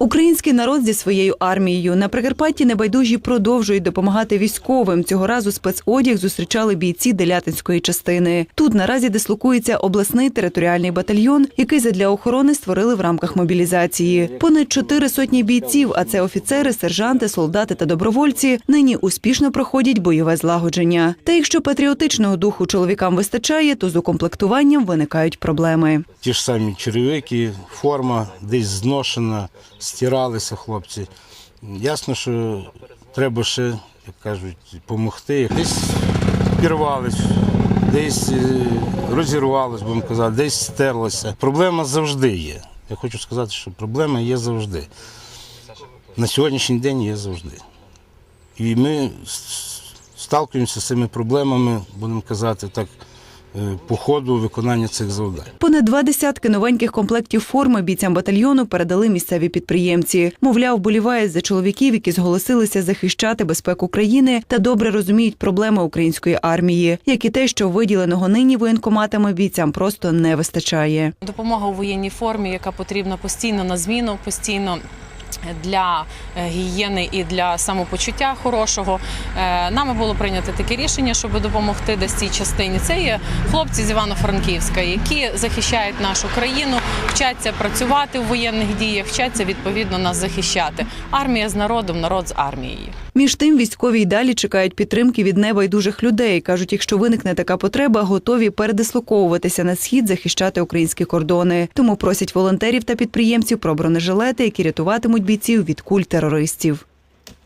Український народ зі своєю армією на Прикарпатті небайдужі продовжують допомагати військовим. Цього разу спецодяг зустрічали бійці Делятинської частини. Тут наразі дислокується обласний територіальний батальйон, який задля охорони створили в рамках мобілізації. Понад чотири сотні бійців, а це офіцери, сержанти, солдати та добровольці, нині успішно проходять бойове злагодження. Та якщо патріотичного духу чоловікам вистачає, то з укомплектуванням виникають проблеми. Ті ж самі черевики, форма десь зношена, стиралися хлопці. Ясно, що треба ще, як кажуть, допомогти. Десь пірвались, десь е, розірвалось, будемо казати, десь стерлося. Проблема завжди є. Я хочу сказати, що проблема є завжди. На сьогоднішній день є завжди. І ми сталкуємося з цими проблемами, будемо казати так, по ходу виконання цих завдань. Понад два десятки новеньких комплектів форми бійцям батальйону передали місцеві підприємці. Мовляв, болівають за чоловіків, які зголосилися захищати безпеку країни та добре розуміють проблеми української армії, як і те, що виділеного нині воєнкоматами бійцям просто не вистачає. Допомога у воєнній формі, яка потрібна постійно на зміну, постійно. Для е, гігієни і для самопочуття хорошого Е, нами було прийнято таке рішення, щоб допомогти десь цій частині. Це є хлопці з Івано-Франківська, які захищають нашу країну, вчаться працювати в воєнних діях, вчаться відповідно нас захищати. Армія з народом, народ з армією. Між тим, військові й далі чекають підтримки від небайдужих людей. кажуть, якщо виникне така потреба, готові передислоковуватися на схід, захищати українські кордони. Тому просять волонтерів та підприємців про бронежилети, які рятуватимуть бійців від куль терористів.